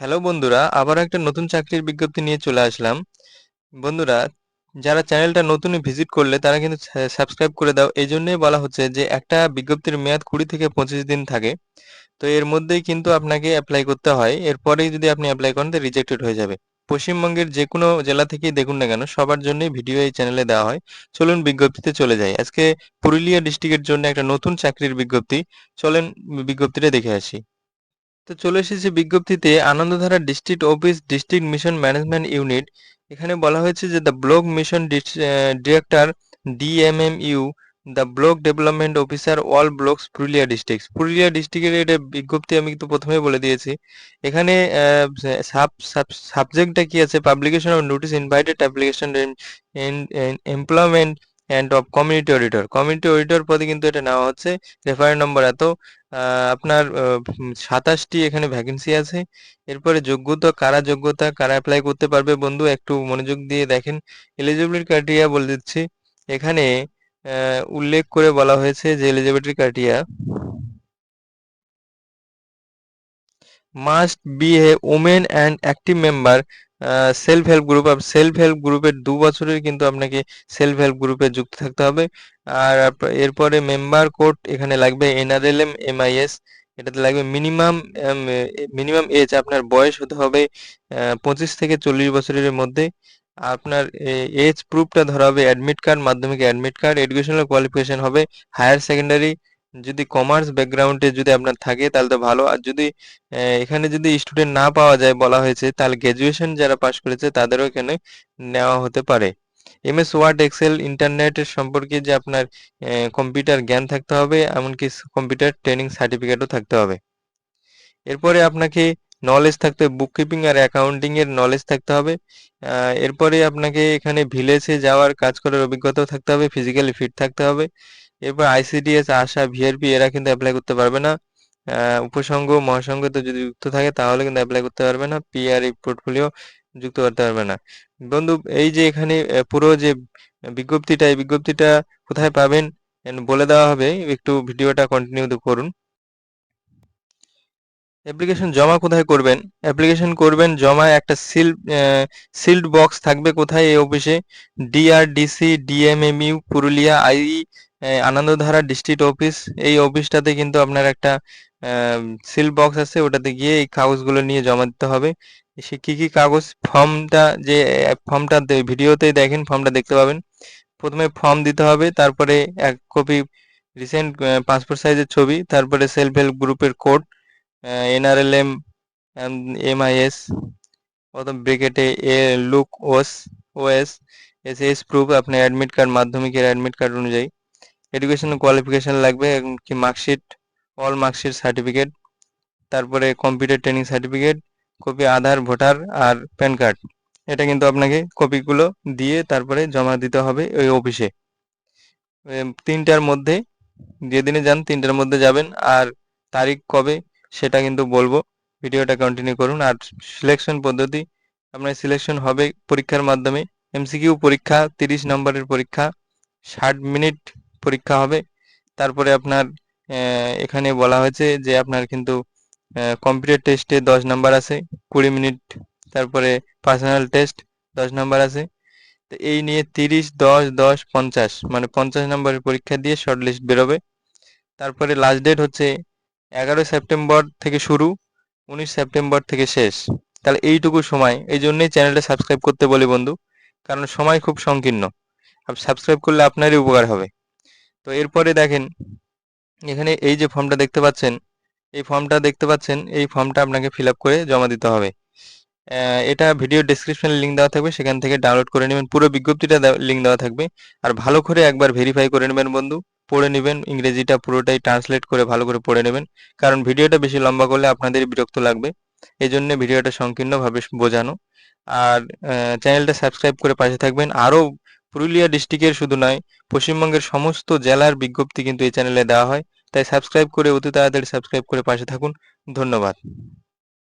Hello বন্ধুরা আবার একটা নতুন চাকরির বিজ্ঞপ্তি নিয়ে চলে আসলাম। বন্ধুরা, যারা চ্যানেলটা নতুন ভিজিট করলে তারা কিন্তু সাবস্ক্রাইব করে দাও। এই জন্যই বলা হচ্ছে যে, একটা বিজ্ঞপ্তির মেয়াদ কুড়ি থেকে পঁচিশ দিন থাকে। তো এর মধ্যেই কিন্তু আপনাকে অ্যাপ্লাই করতে হয়। এরপরেই যদি আপনি অ্যাপ্লাই করেন তো রিজেক্টেড হয়ে যাবে। পশ্চিমবঙ্গের যে কোনো জেলা থেকেই দেখুন না কেন, সবার জন্যই ভিডিও এই চ্যানেলে দেওয়া হয়। চলুন বিজ্ঞপ্তিতে চলে যাই। আজকে পুরুলিয়া ডিস্ট্রিক্টের জন্য একটা নতুন চাকরির বিজ্ঞপ্তি। চলেন বিজ্ঞপ্তিটা দেখে আসি। তো চলে এসেছি বিজ্ঞপ্তিতে Anandadhara district office district mission management unit. এখানে বলা হয়েছে যে the block mission director DMMU, the block development officer all blocks Purulia district Purulia ডিস্ট্রিক্টের এটা বিজ্ঞপ্তি আমি কিন্তু প্রথমেই বলে দিয়েছি। এখানে সাব সাবজেক্টটা কি আছে? Publication of notice, invited application employment and of community auditor. Community auditor পদে কিন্তু এটা নেওয়া হচ্ছে। রেফারেন্স নম্বর এত। আপনার সাতাশটি এখানে ভ্যাকেন্সি আছে। এরপরে যোগ্যতা, কারা যোগ্যতা, কারা অ্যাপ্লাই করতে পারবে বন্ধু, একটু মনোযোগ দিয়ে দেখেন। এলিজিবিলিটি ক্রাইটেরিয়া বলে দিচ্ছি। এখানে উল্লেখ করে বলা হয়েছে যে eligibility criteria must be a women and active member self help group R self help গ্রুপের দু বছরের কিন্তু আপনাকে সেলফ হেল্প গ্রুপে যুক্ত থাকতে হবে। আর এরপরে মেম্বার কোড এখানে লাগবে এনআরএলএম এমআইএস এটাতে লাগবে মিনিমাম মিনিমাম এজ আপনার বয়স হতে হবে পঁচিশ থেকে চল্লিশ বছরের মধ্যে। আপনার এজ প্রুফটা ধরা হবে admit card Madhyamik admit card educational qualification হবে হায়ার সেকেন্ডারি যদি কমার্স ব্যাকগ্রাউন্ডে যদি আপনার থাকে তাহলে তো ভালো। আর যদি এখানে যদি স্টুডেন্ট না পাওয়া যায় বলা হয়েছে, তাহলে গ্র্যাজুয়েশন যারা পাশ করেছে তাদেরও এখানে নেওয়া হতে পারে। এমএস ওয়ার্ড এক্সেল ইন্টারনেটের সম্পর্কে যে আপনার কম্পিউটার জ্ঞান থাকতে হবে, এমনকি কম্পিউটার ট্রেনিং সার্টিফিকেটও থাকতে হবে। এরপরে আপনাকে নলেজ থাকতে বুক কিপিং আর অ্যাকাউন্টিং এর নলেজ থাকতে হবে। এরপরে আপনাকে এখানে ভিলেজে যাওয়ার, কাজ করার অভিজ্ঞতাও থাকতে হবে ফিজিক্যালি ফিট থাকতে হবে। এরপর আইসিডিএস আশা ভিআরপি এরা কিন্তু অ্যাপ্লাই করতে পারবে না। উপসংঘ মহাসংঘ তো যদি যুক্ত থাকে, তাহলে কিন্তু অ্যাপ্লাই করতে পারবে না। পিআর পোর্টফোলিও যুক্ত করতে পারবে না। বন্ধু, এই যে এখানে পুরো যে বিজ্ঞপ্তিটা, এই বিজ্ঞপ্তিটা কোথায় পাবেন? বলে দেওয়া হবে। একটু ভিডিওটা কন্টিনিউ করুন। অ্যাপ্লিকেশন জমা কোথায় করবেন? অ্যাপ্লিকেশন করবেন জমা একটা সিল সিল্ড বক্স থাকবে কোথায় এই অফিসে DRDC DMMU Purulia I Anandadhara district office এই অফিসটাতে কিন্তু আপনার একটা সিল বক্স আছে, ওটাতে গিয়ে এই কাগজগুলো নিয়ে জমা দিতে হবে। সে কী কী কাগজ, ফর্মটা যে, ফর্মটা ভিডিওতে দেখেন, ফর্মটা দেখতে পাবেন। প্রথমে ফর্ম দিতে হবে, তারপরে এক কপি রিসেন্ট পাসপোর্ট সাইজের ছবি, তারপরে সেলফ হেল্প গ্রুপের কোড এনআরএলএম এমআইএস প্রথম ব্রেকেটে এ লুক ওস ওএস এস এস প্রুফ আপনার অ্যাডমিট কার্ড মাধ্যমিকের অ্যাডমিট কার্ড অনুযায়ী। এডুকেশন কোয়ালিফিকেশান লাগবে কি মার্কশিট অল মার্কশিট সার্টিফিকেট তারপরে computer training certificate copy Aadhaar voter আর প্যান কার্ড এটা কিন্তু আপনাকে কপিগুলো দিয়ে তারপরে জমা দিতে হবে ওই অফিসে তিনটার মধ্যে, যেদিনে যান তিনটার মধ্যে যাবেন আর তারিখ কবে সেটা কিন্তু বলব। ভিডিওটা কন্টিনিউ করুন আর সিলেকশন পদ্ধতি, আপনার সিলেকশন হবে পরীক্ষার মাধ্যমে। এমসিকিউ পরীক্ষা, তিরিশ নম্বরের পরীক্ষা, ষাট মিনিট পরীক্ষা হবে। তারপরে আপনার এখানে বলা হয়েছে যে আপনার কিন্তু কম্পিউটার টেস্টে দশ নাম্বার আছে, কুড়ি মিনিট, তারপরে পার্সোনাল টেস্ট দশ নাম্বার আছে। তো এই নিয়ে তিরিশ, দশ দশ, পঞ্চাশ মানে পঞ্চাশ নম্বরের পরীক্ষা দিয়ে শর্ট লিস্ট বেরোবে। তারপরে লাস্ট ডেট হচ্ছে এগারো সেপ্টেম্বর থেকে শুরু, উনিশ সেপ্টেম্বর থেকে শেষ। তাহলে এইটুকু সময়, এই জন্যই চ্যানেলটা সাবস্ক্রাইব করতে বলি বন্ধু, কারণ সময় খুব সংকীর্ণ। সাবস্ক্রাইব করলে আপনারই উপকার হবে। তো এরপরে দেখেন, এখানে এই যে ফর্মটা দেখতে পাচ্ছেন, এই ফর্মটা দেখতে পাচ্ছেন, এই ফর্মটা আপনাকে ফিল করে জমা দিতে হবে। এটা ভিডিও ডিসক্রিপশনে লিঙ্ক দেওয়া থাকবে, সেখান থেকে ডাউনলোড করে নেবেন, পুরো বিজ্ঞপ্তিটা লিঙ্ক দেওয়া থাকবে। আর ভালো করে একবার ভেরিফাই করে নেবেন বন্ধু, পড়ে নেবেন, ইংরেজিটা পুরোটাই ট্রান্সলেট করে ভালো করে পড়ে নেবেন, কারণ ভিডিওটা বেশি লম্বা করলে আপনাদের বিরক্ত লাগবে। এই জন্য ভিডিওটা সংকীর্ণভাবে বোঝানো। আর চ্যানেলটা সাবস্ক্রাইব করে পাশে থাকবেন। আরও পুরুলিয়া ডিস্ট্রিক্টের শুধু নয়, পশ্চিমবঙ্গের সমস্ত জেলার বিজ্ঞপ্তি কিন্তু এই চ্যানেলে দেওয়া হয়। তাই সাবস্ক্রাইব করে অতি তাড়াতাড়ি সাবস্ক্রাইব করে পাশে থাকুন। ধন্যবাদ।